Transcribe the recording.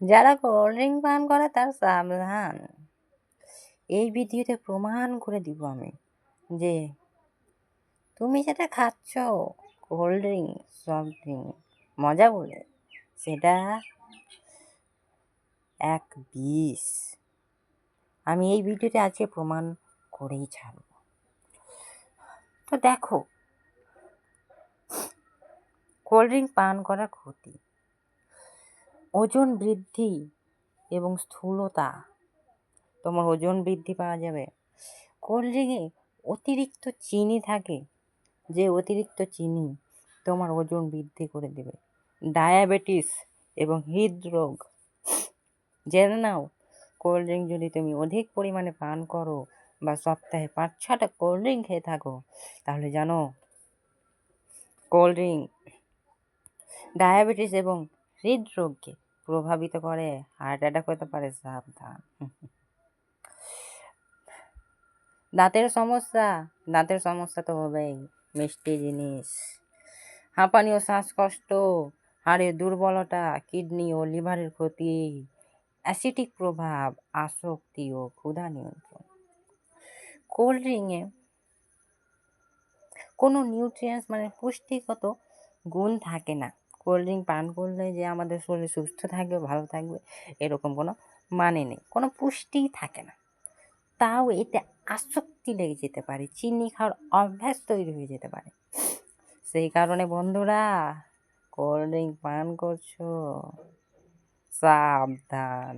যারা cold drink পান করে তার সাবধান। এই ভিডিওতে প্রমাণ করে দিব আমি যে তুমি যেটা খাচ্ছ কোল্ড ড্রিঙ্ক সফট ড্রিঙ্ক মজা বলে, সেটা এক বিষ। আমি এই ভিডিওতে আজকে প্রমাণ করেই ছাড়ব। তো দেখো কোল্ড ড্রিঙ্ক পান করা ক্ষতি। ওজন বৃদ্ধি এবং স্থূলতা। তোমার ওজন বৃদ্ধি পাওয়া যাবে। কোল্ড ড্রিঙ্কে অতিরিক্ত চিনি থাকে। যে অতিরিক্ত চিনি তোমার ওজন বৃদ্ধি করে দেবে। ডায়াবেটিস এবং হৃদরোগ। জেনে নাও কোল্ড ড্রিঙ্ক যদি তুমি অধিক পরিমাণে পান করো বা সপ্তাহে পাঁচ ছটা কোল্ড ড্রিঙ্ক খেয়ে থাকো, তাহলে জানো কোল্ড ড্রিঙ্ক ডায়াবেটিস এবং হৃদরোগকে প্রভাবিত করে হার্ট অ্যাটাক হতে পারে, সাবধান। দাঁতের সমস্যা দাঁতের সমস্যা তো হবেই, মিষ্টি জিনিস। হাঁপানি ও শ্বাসকষ্ট, হাড়ের দুর্বলতা, কিডনি ও লিভারের ক্ষতি, অ্যাসিটিক প্রভাব, আসক্তি ও ক্ষুধা নিয়ন্ত্রণ। কোল্ড ড্রিঙ্কে কোনো নিউট্রিয়েন্টস মানে পুষ্টিগত গুণ থাকে না। কোল্ড ড্রিঙ্ক, পান করলে যে আমাদের শরীর সুস্থ থাকবে, ভালো থাকবে, এরকম কোনো মানে নেই, কোনো পুষ্টিই থাকে না। তাও এতে আসক্তি লেগে যেতে পারে, চিনি খাওয়ার অভ্যাস তৈরি হয়ে যেতে পারে। সেই কারণে বন্ধুরা, কোল্ড ড্রিঙ্ক, পান করছ, সাবধান।